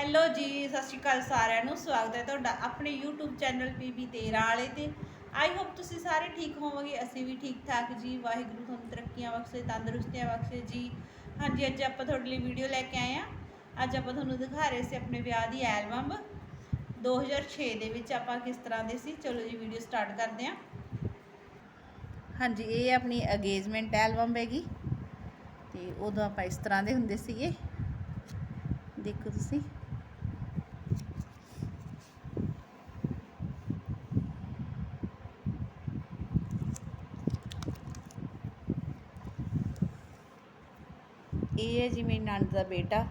Hello ਜੀ, ਸਤਿ ਸ਼੍ਰੀ ਅਕਾਲ ਸਾਰਿਆਂ ਨੂੰ। ਸਵਾਗਤ ਹੈ ਤੁਹਾਡਾ ਆਪਣੇ YouTube ਚੈਨਲ PB 13 ਵਾਲੇ ਤੇ। ਆਈ ਹੋਪ ਤੁਸੀਂ ਸਾਰੇ ਠੀਕ ਹੋਵੋਗੇ, ਅਸੀਂ ਵੀ ਠੀਕ ਠਾਕ ਜੀ। ਵਾਹਿਗੁਰੂ ਤੁਹਾਨੂੰ ਤਰੱਕੀਆਂ ਬਖਸ਼ੇ, ਤੰਦਰੁਸਤੀਆਂ ਬਖਸ਼ੇ ਜੀ। ਹਾਂਜੀ, ਅੱਜ ਆਪਾਂ ਤੁਹਾਡੇ ਲਈ ਵੀਡੀਓ ਲੈ ਕੇ ਆਏ ਆ ਅੱਜ ਆਪਾਂ ਤੁਹਾਨੂੰ ਦਿਖਾ ਰਹੇ ਸੀ ਆਪਣੇ ਵਿਆਹ ਦੀ ਐਲਬਮ 2006 ਦੇ ਵਿੱਚ ਆਪਾਂ ਕਿਸ ਤਰ੍ਹਾਂ ਦੇ ਸੀ। ਚਲੋ ਜੀ ਵੀਡੀਓ ਸਟਾਰਟ ਕਰਦੇ ਆ ਹਾਂਜੀ, ਇਹ ਆਪਣੀ ਅਗੇਜਮੈਂਟ ਐਲਬਮ ਹੈਗੀ। ਤੇ ਉਦੋਂ ਆਪਾਂ ਇਸ ਤਰ੍ਹਾਂ ਦੇ ਹੁੰਦੇ ਸੀਗੇ। ਦੇਖੋ ਤੁਸੀਂ। ਇਹ ਹੈ ਜੀ ਮੇਰੀ ਨਣਦ ਦਾ ਬੇਟਾ,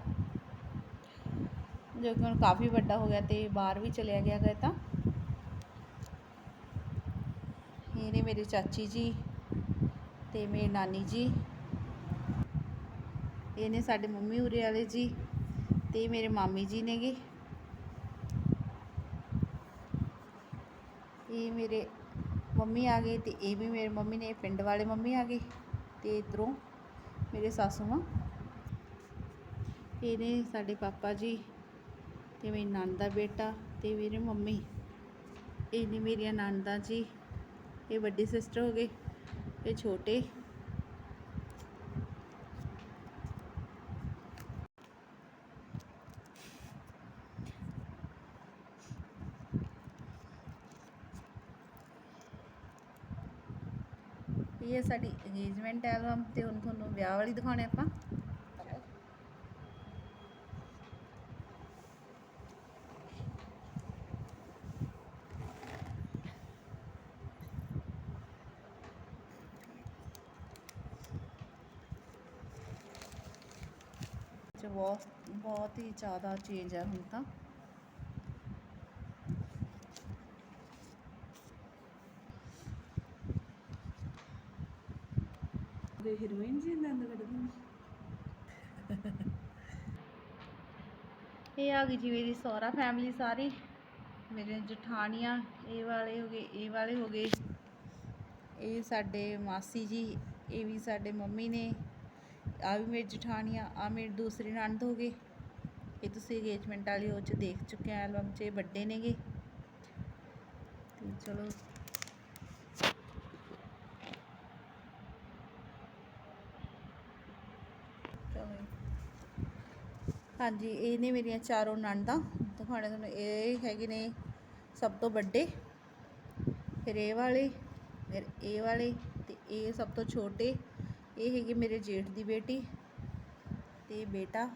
ਜੋ ਕਿ ਹੁਣ ਕਾਫੀ ਵੱਡਾ ਹੋ ਗਿਆ ਤੇ ਬਾਹਰ ਵੀ ਚਲਿਆ ਗਿਆ ਗਏ ਤਾਂ। ਇਹ ਨੇ ਮੇਰੀ ਚਾਚੀ ਜੀ ਤੇ ਮੇਰੀ ਨਾਨੀ ਜੀ। ਇਹ ਨੇ ਸਾਡੇ ਮੰਮੀ ਉਰੇ ਵਾਲੇ ਜੀ ਤੇ ਮੇਰੇ ਮਾਮੀ ਜੀ ਨੇਗੇ। ਇਹ ਮੇਰੇ ਮੰਮੀ ਆ ਗਏ ਤੇ ਇਹ ਵੀ ਮੇਰੇ ਮੰਮੀ ਨੇ ਪਿੰਡ ਵਾਲੇ ਮੰਮੀ ਆ ਗਏ ਤੇ ਇਧਰੋਂ ਮੇਰੇ ਸਾਸੂ ਮਾਂ। ਇਹ ਨੇ ਸਾਡੇ ਪਾਪਾ ਜੀ ਤੇ ਮੇਰੀ ਨਣਦ ਦਾ ਬੇਟਾ ਤੇ ਮੇਰੇ ਮੰਮੀ ਇਹ ਨੇ ਮੇਰੀਆਂ ਨਣਦਾਂ ਜੀ, ਇਹ ਵੱਡੀ ਸਿਸਟਰ ਹੋ ਗਏ, ਇਹ ਛੋਟੇ। ਇਹ ਸਾਡੀ ਅੰਗੇਜਮੈਂਟ ਐਲਬਮ ਤੇ ਹੁਣ ਤੁਹਾਨੂੰ ਵਿਆਹ ਵਾਲੀ ਦਿਖਾਉਣੇ ਆਪਾਂ। ਬਹੁਤ ਬਹੁਤ ਹੀ ਜ਼ਿਆਦਾ ਚੇਂਜ ਹੈ ਹੁਣ ਤਾਂ। ਦੇ ਹੀਰੋਇਨ ਜੀ ਨੰਦ ਕੱਢਦੀ ਇਹ ਆ ਗਈ ਜੀ ਮੇਰੀ ਸਹੁਰਾ ਫੈਮਿਲੀ ਸਾਰੀ। ਮੇਰੇ ਜਠਾਣੀਆਂ ਇਹ ਵਾਲੇ ਹੋ ਗਏ ਇਹ ਵਾਲੇ ਹੋ ਗਏ। ਇਹ ਸਾਡੇ ਮਾਸੀ ਜੀ ਇਹ ਵੀ ਸਾਡੇ ਮੰਮੀ ਨੇ। ਆ ਵੀ ਮੇਰੀ ਜਠਾਣੀਆਂ, ਆ ਮੇਰੀ ਦੂਸਰੇ ਨਣਦ ਹੋ ਗਏ। ਇਹ ਤੁਸੀਂ ਅਗੇਜਮੈਂਟ ਵਾਲੀ ਉਹ ਚ ਦੇਖ ਚੁੱਕੇ ਆ ਐਲਬਮ 'ਚ, ਇਹ ਵੱਡੇ ਨੇਗੇ। ਤੇ ਚਲੋ। ਹਾਂਜੀ, ਇਹ ਨੇ ਮੇਰੀਆਂ ਚਾਰੋਂ ਨਣਦਾਂ। ਦਿਖਾਣੇ ਤੁਹਾਨੂੰ, ਇਹ ਹੈਗੇ ਨੇ ਸਭ ਤੋਂ ਵੱਡੇ, ਫਿਰ ਇਹ ਵਾਲੇ, ਫਿਰ ਇਹ ਵਾਲੇ, ਤੇ ਇਹ ਸਭ ਤੋਂ ਛੋਟੇ। ਇਹ ਹੈਗੇ ਮੇਰੇ ਜੇਠ ਦੀ ਬੇਟੀ ਤੇ ਬੇਟਾ।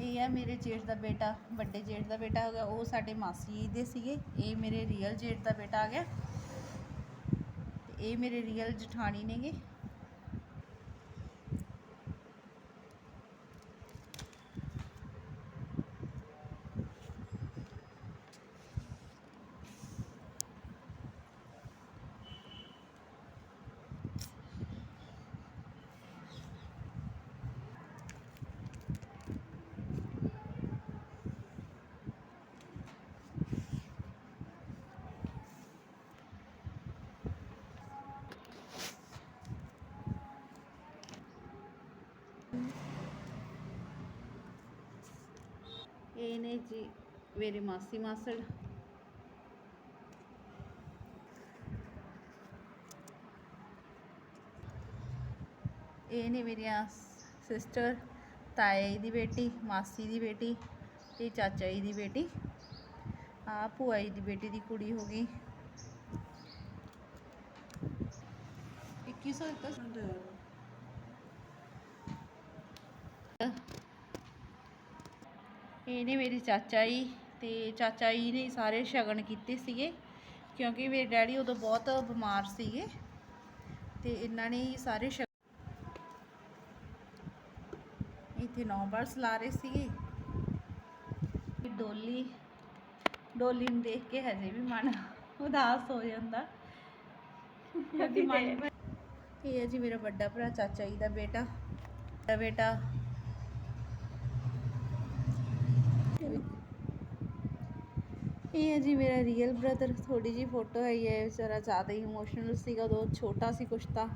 ਇਹ ਹੈ ਮੇਰੇ ਜੇਠ ਦਾ ਬੇਟਾ, ਵੱਡੇ ਜੇਠ ਦਾ ਬੇਟਾ ਹੋ ਗਿਆ, ਉਹ ਸਾਡੇ ਮਾਸੀ ਦੇ ਸੀਗੇ। ਇਹ ਮੇਰੇ ਰੀਅਲ ਜੇਠ ਦਾ ਬੇਟਾ ਆ ਗਿਆ। ਇਹ ਮੇਰੇ ਰੀਅਲ ਜਠਾਣੀ ਨੇਗੇ ਇਹ ਨੇ ਜੀ, ਮੇਰੇ ਮਾਸੀ ਮਾਸੜ। ਇਹ ਨੇ ਮੇਰੀਆਂ ਸਿਸਟਰ, ਤਾਏ ਜੀ ਦੀ ਬੇਟੀ, ਮਾਸੀ ਦੀ ਬੇਟੀ ਤੇ ਚਾਚਾ ਜੀ ਦੀ ਬੇਟੀ। ਆ ਭੂਆ ਜੀ ਦੀ ਬੇਟੀ ਦੀ ਕੁੜੀ ਹੋ ਗਈ। 2100 ਤੱਕ ਇਹ ਨੇ ਮੇਰੀ ਚਾਚਾ ਜੀ ਤੇ ਚਾਚਾ ਜੀ ਨੇ ਸਾਰੇ ਸ਼ਗਨ ਕੀਤੇ ਸੀਗੇ ਕਿਉਂਕਿ ਮੇਰੇ ਡੈਡੀ ਉਦੋਂ ਬਹੁਤ ਬਿਮਾਰ ਸੀਗੇ ਤੇ ਇਹਨਾਂ ਨੇ ਸਾਰੇ ਸ਼ਗਨ ਇੱਥੇ ਨੌ ਬਰਸ ਲਾ ਰਹੇ ਸੀਗੇ। ਡੋਲੀ ਡੋਲੀ ਨੂੰ ਦੇਖ ਕੇ ਹਜੇ ਵੀ ਮਨ ਉਦਾਸ ਹੋ ਜਾਂਦਾ। ਇਹ ਹੈ ਜੀ ਮੇਰਾ ਵੱਡਾ ਭਰਾ ਚਾਚਾ ਜੀ ਦਾ ਬੇਟਾ। ਦਾ ਬੇਟਾ ਇਹ ਹੈ ਜੀ ਮੇਰਾ ਰੀਅਲ ਬ੍ਰਦਰ ਥੋੜੀ ਜੀ ਫੋਟੋ ਹੈ ਇਹ ਵਿਚਾਰਾ ਜ਼ਿਆਦਾ ਹੀ ਇਮੋਸ਼ਨਲ ਸੀਗਾ, ਉਦੋਂ ਛੋਟਾ ਸੀ ਕੁਛ ਤਾਂ।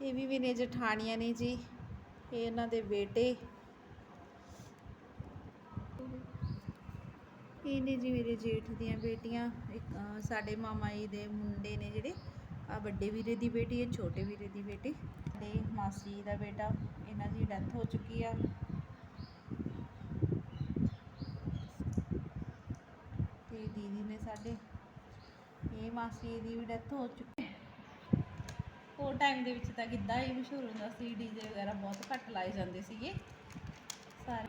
ਇਹ ਵੀ ਮੇਰੇ ਜਠਾਣੀਆਂ ਨੇ ਜੀ, ਇਹ ਇਹਨਾਂ ਦੇ ਬੇਟੇ। ਇਹ ਨੇ ਜੀ ਮੇਰੇ ਜੇਠ ਦੀਆਂ ਬੇਟੀਆਂ ਸਾਡੇ ਮਾਮਾ ਜੀ ਦੇ ਮੁੰਡੇ ਨੇ ਜਿਹੜੇ ਆ ਵੱਡੇ ਵੀਰੇ ਦੀ ਬੇਟੀ ਹੈ, ਛੋਟੇ ਵੀਰੇ ਦੀ ਬੇਟੀ। ਤੇ ਮਾਸੀ ਜੀ ਦਾ ਬੇਟਾ, ਇਹਨਾਂ ਦੀ ਡੈਥ ਹੋ ਚੁੱਕੀ ਆ। ਤੇ ਦੀਦੀ ਨੇ ਸਾਡੇ, ਇਹ ਮਾਸੀ ਜੀ ਦੀ ਵੀ ਡੈਥ ਹੋ ਚੁੱਕੀ। ਹੈ ਉਹ ਟਾਈਮ ਦੇ ਵਿੱਚ ਤਾਂ ਗਿੱਧਾ ਹੀ ਮਸ਼ਹੂਰ ਹੁੰਦਾ ਸੀ ਡੀਜੇ ਵਗੈਰਾ ਬਹੁਤ ਘੱਟ ਲਾਏ ਜਾਂਦੇ ਸੀਗੇ। ਸਾਰੇ